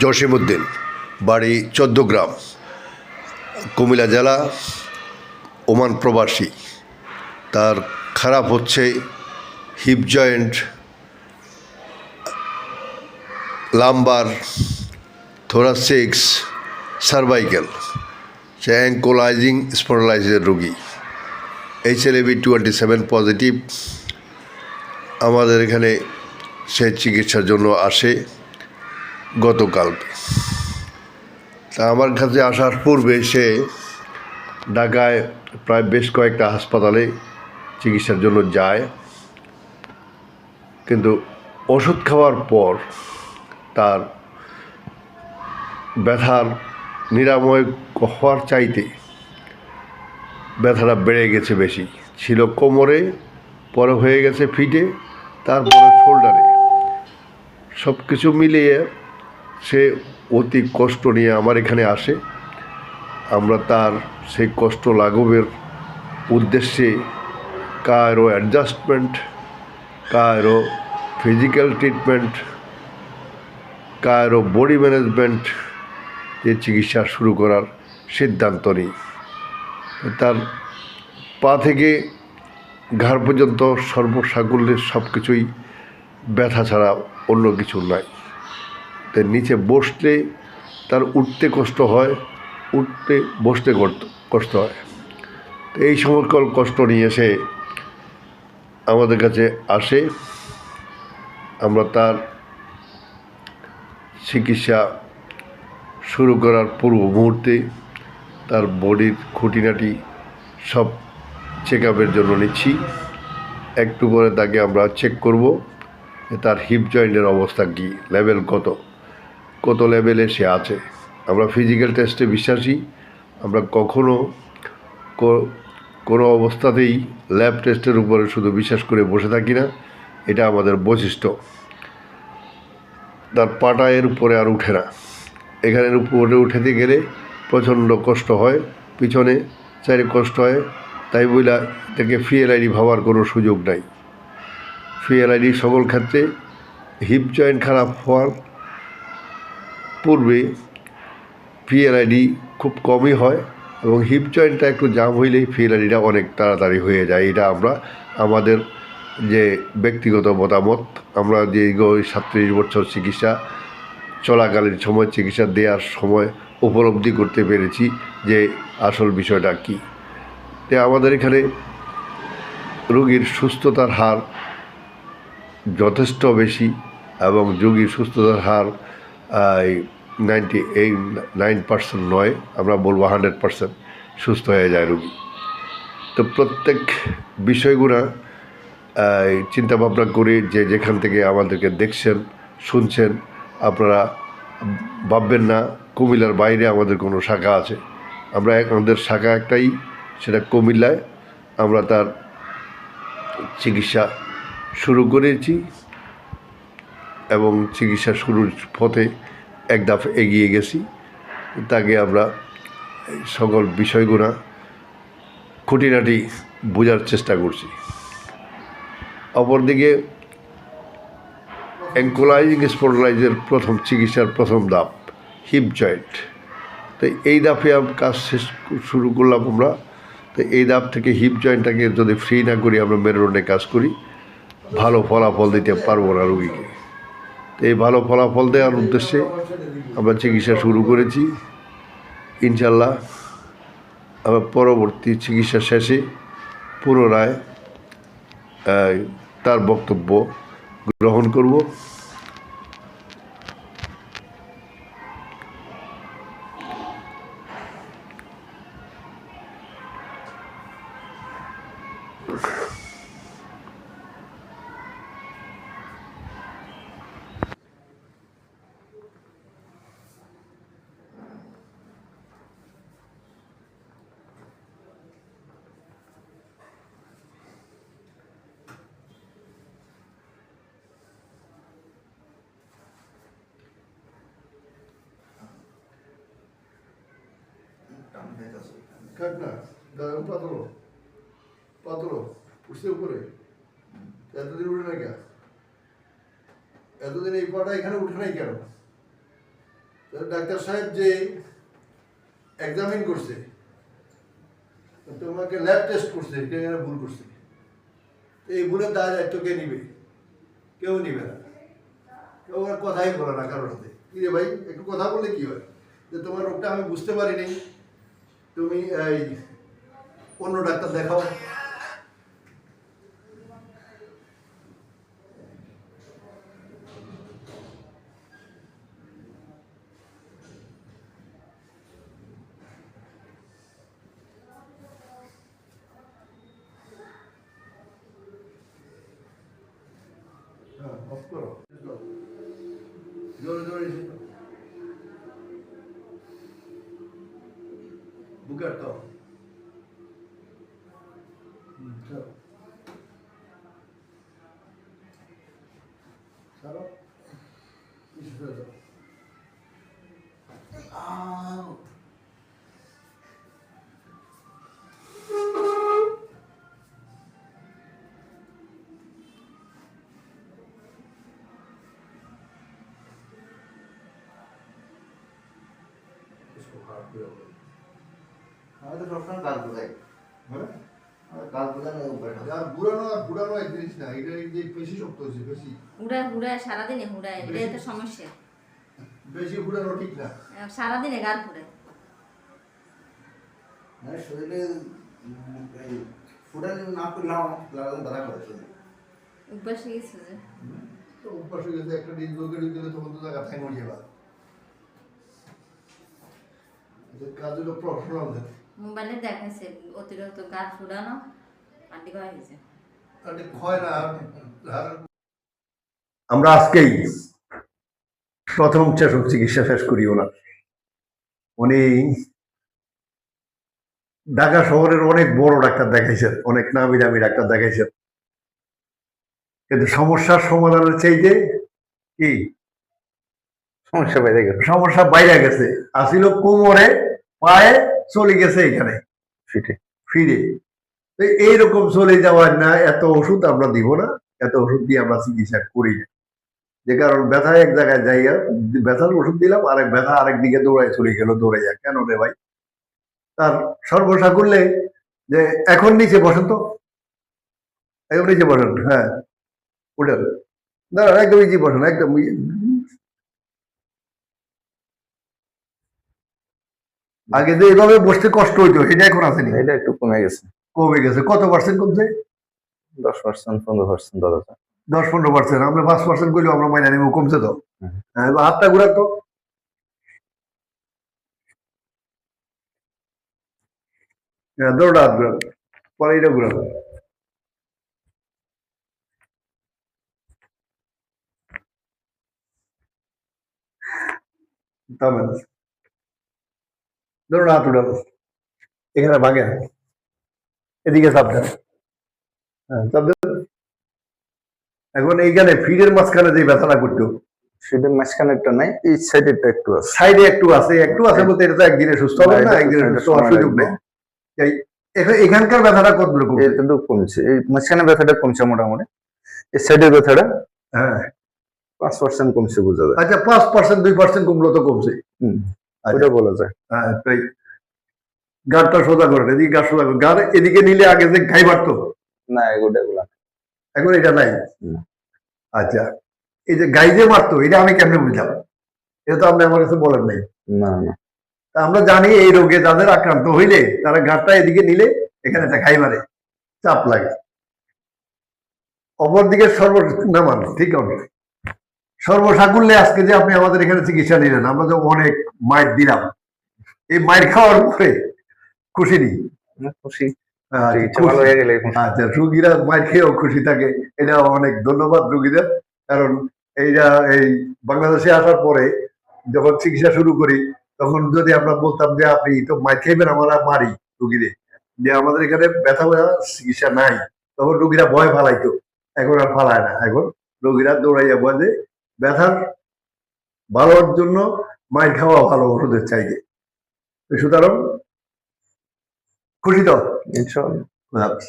জসিমউদ্দিন, বাড়ি চোদ্দগ্রাম কুমিল্লা জেলা, ওমান প্রবাসী। তার খারাপ হচ্ছে hip joint, lumbar, thoracics, cervical. সে অ্যাঙ্কোলাইজিং স্পন্ডলাইজের রোগী। H L B twenty seven positive. আমাদের এখানে সে চিকিৎসার জন্য আসে। গতকাল তা আমার কাছে আসার পূর্বে সে ঢাকায় প্রায় বেশ কয়েকটা হাসপাতালে চিকিৎসার জন্য যায়। কিন্তু ওষুধ খাওয়ার পর তার ব্যথার নিরাময় হওয়ার চাইতে ব্যথাটা বেড়ে গেছে বেশি। ছিল কোমরে, পরে হয়ে গেছে ফিটে, তারপরে শোল্ডারে। সব কিছু মিলিয়ে সে অতি কষ্ট নিয়ে আমার এখানে আসে। আমরা তার সেই কষ্ট লাঘবের উদ্দেশ্যে কারও অ্যাডজাস্টমেন্ট কারও ফিজিক্যাল ট্রিটমেন্ট কারও বডি ম্যানেজমেন্ট এ চিকিৎসা শুরু করার সিদ্ধান্ত নিই। তার পা থেকে ঘাড় পর্যন্ত সর্বসাকুল্যের সব কিছুই ব্যথা ছাড়া অন্য কিছু নাই। তো নিচে বসলে তার উঠতে কষ্ট হয়, উঠতে, বসতে কষ্ট- হয়। এই সকল কষ্ট নিয়ে সে আমাদের কাছে আসে। আমরা তার চিকিৎসা শুরু করার পূর্ব মুহূর্তে তার বডির খুঁটিনাটি সব চেক আপের জন্য নিচ্ছি। একটু পরে তাকে আমরা চেক করব তার হিপ জয়েন্টের অবস্থা কী লেভেল কত। কত লেভেলে সে আছে। আমরা ফিজিক্যাল টেস্টে বিশ্বাসী, আমরা কখনো কোনো অবস্থাতেই ল্যাব টেস্টের উপরে শুধু বিশ্বাস করে বসে থাকি না, এটা আমাদের বৈশিষ্ট্য। তার পাটা এর উপরে আর উঠে না। এখানের উপরে উঠেতে গেলে প্রচণ্ড কষ্ট হয়, পিছনে চারি কষ্ট হয়, তাই বইলা তাকে ফিএলআইডি ভাবার কোনো সুযোগ নাই। ফিএলআইডি সকল ক্ষেত্রে হিপ জয়েন্ট খারাপ হওয়ার পূর্বে ফিএলআইডি খুব কমই হয় এবং হিপ জয়েন্টটা একটু জাম হইলেই ফিএলআইডিটা অনেক তাড়াতাড়ি হয়ে যায়। এটা আমরা আমাদের যে ব্যক্তিগত মতামত, আমরা দীর্ঘ সাতত্রিশ বছর চিকিৎসা, চলাকালীন সময় চিকিৎসা দেওয়ার সময় উপলব্ধি করতে পেরেছি যে আসল বিষয়টা কী। তো আমাদের এখানে রোগীর সুস্থতার হার যথেষ্ট বেশি এবং রোগীর সুস্থতার হার নাইনটি এইট নাইন পার্সেন্ট নয়, আমরা বলব হান্ড্রেড পার্সেন্ট সুস্থ হয়ে যায় রোগী। তো প্রত্যেক বিষয়গুলো চিন্তা ভাবনা করে যে যেখান থেকে আমাদেরকে দেখছেন, শুনছেন, আপনারা ভাববেন না, কুমিল্লার বাইরে আমাদের কোনো শাখা আছে। আমরা আমাদের শাখা একটাই, সেটা কুমিল্লায়। আমরা তার চিকিৎসা শুরু করেছি। এবং চিকিৎসা শুরুর পথে এক ধাপ এগিয়ে গেছি। তাকে আমরা সকল বিষয়গুলো খুঁটিনাটি বোঝার চেষ্টা করছি। অপরদিকে অ্যাঙ্কোলাইজিং স্পন্ডলাইজের প্রথম চিকিৎসার প্রথম ধাপ হিপ জয়েন্ট তো এই ধাপে কাজ শেষ শুরু করলাম আমরা। তো এই ধাপ থেকে হিপ জয়েন্টটাকে যদি ফ্রি না করি, আমরা মেরুদণ্ডে কাজ করি, ভালো ফলাফল দিতে পারব না রুগীকে। এই ভালো ফলাফল দেওয়ার উদ্দেশ্যে আমরা চিকিৎসা শুরু করেছি। ইনশাল্লাহ আবার পরবর্তী চিকিৎসা শেষে পুনরায় তার বক্তব্য গ্রহণ করব। কাট না দাঁড়ান পাতলো পাতলো উঠছে উপরে। এতদিন উঠে না কেন? এতদিন এই পাটা এখানে উঠে নাই কেন? ডাক্তার সাহেব যে এক্সামিন করছে, তোমাকে ল্যাব টেস্ট করছে এটা ভুল করছে। এই ভুলের দায় দায়িত্ব কে নিবে? কেউ নিবে না। কেউ আর কথাই বলে না কারোর সাথে কি রে ভাই, একটু কথা বললে কি হয়? যে তোমার রোগটা আমি বুঝতে পারিনি। তুমি এই অন্য ডাক্তার দেখাও। হ্যাঁ অফ করো। करता हूँ। हम्म, चलो। इससे दो इसको हाथ पे होगा रखो। আমাদের সবসময় কাজ বোঝাই হ্যাঁ? কাজ বোঝানো উপায়টা আর বুড়ানো আর বুড়ানো এক জিনিস না এটা এই যে বেশি শক্ত হয়েছে বেশি। হুড়ায় হুড়ায় সারাদিনে হুড়ায় এটাই তো সমস্যা। বেশি ঠিক না। সারাদিনে ফুড়ে মানে শরীরে ফুটানি না লাগালে করে শরীরে। অভ্যাস হয়ে গেছে যে। তো অভ্যাস হয়ে গেছে একটা দিন তখন তো যাবা কাজ হলো প্রফেশনালদের মোবাইলে দেখাইছে অতিরিক্ত গার ফুড়ানো আন্টি করা হয়েছে? আর ক্ষয় না আমরা আজকেই প্রথম চেষক চিকিৎসা শেষ করি ওনার উনি ঢাকা শহরের অনেক বড় ডাক্তার দেখাইছেন অনেক নামি দামি ডাক্তার দেখাইছেন। কিন্তু সমস্যার সমাধানের চাইতে কি? সমস্যা বেড়ে গেছে। সমস্যা বাইরে গেছে। আসিল কোমরে পায়ে চলে গেছে এখানে। ফিরে। তো এইরকম চলে যাওয়ার না এত ওষুধ আমরা দিব না এত ওষুধ দিয়ে আমরা চিকিৎসা করি না। যে কারণ ব্যথা এক জায়গায় যাইয়া ব্যথার ওষুধ দিলাম আরেক ব্যথা আরেক দিকে দৌড়ায় চলে গেল দৌড়ে যা কেন রে ভাই? তার সর্বসা করলে যে এখন নিচে বসেন তো। একদম নিচে বসেন হ্যাঁ। উঠেন। দাঁড়ান একদম নিচে বসেন একদম আগে যে এইভাবে বসতে কষ্ট হইতো এটা এখন আসেনি এটা একটু কমে গেছে। কমে গেছে। কত পার্সেন্ট কমছে? দশ পার্সেন্ট পনেরো পার্সেন্ট দাদা দশ পনেরো পার্সেন্ট আমরা পাঁচ পার্সেন্ট করলেও আমরা মাইনা নেব কমছে তো। হ্যাঁ হাতটা ঘুরান তো। হ্যাঁ দৌড়া হাত ঘুরান। পরে এটা ঘুরান দৌড়া হাত উঠান এখানে ভাগে এদিকে দেন। হ্যাঁ এখন এইখানে ফিডের মাঝখানে যে ব্যথাটা করতো। সেটার মাঝখানেরটা নাই এই সাইডেরটা একটু আছে। সাইডে একটু আছে একটু আছে বলতে এটা তো একদিনে সুস্থ হবে না একদিনে সুস্থ হওয়ার সুযোগ নেই। এখানকার ব্যথাটা কত রকম এতটুকু কমছে। এই মাঝখানে ব্যথাটা কমছে মোটামুটি। এই সাইডের ব্যথাটা হ্যাঁ। পাঁচ পার্সেন্ট কমছে বোঝা যায়। আচ্ছা পাঁচ পার্সেন্ট দুই পার্সেন্ট কমলো তো কমছে। হুম। ওটা বলা যায়। হ্যাঁ তাই গাড়টা সোজা করেন এদিকে গাড় সোজা করেন। গাড় এদিকে নিলে আগে যে ঘাই বাড়তো। না এগুলো এগুলা এখন এটা নাই। আচ্ছা এই যে গাই যে মারতো এটা আমি কেমনে বুঝলাম? এটা তো আপনি আমার কাছে বলেন নাই। না না। তা আমরা জানি এই রোগে যাদের আক্রান্ত হইলে তারা ঘাটটা এদিকে নিলে এখানে একটা ঘাই মারে চাপ লাগে। অপরদিকে সর্ব না মানে ঠিক আছে? সর্বসাকুল্যে আজকে যে আপনি আমাদের এখানে চিকিৎসা নিলেন আমরা যে অনেক মাইর দিলাম। এই মাইর খাওয়ার পরে খুশি নি খুশি। আচ্ছা রুগীরা মাইর খেয়েও খুশি থাকে এটা অনেক ধন্যবাদ রুগীদের। কারণ এইটা এই বাংলাদেশে আসার পরে যখন চিকিৎসা শুরু করি তখন যদি আমরা বলতাম যে আপনি তো মাইর খেয়েবেন আমরা মারি রুগীদের। যে আমাদের এখানে ব্যথা ব্যথা চিকিৎসা নাই তখন রুগীরা ভয় ফালাইতো। এখন আর ফালায় না। এখন রুগীরা দৌড়াইয়া বলে যে ব্যথার ভালোর জন্য মাইর খাওয়া ভালো ওষুধের চাইতে সুতরাং খুশি তো? হাফেজ।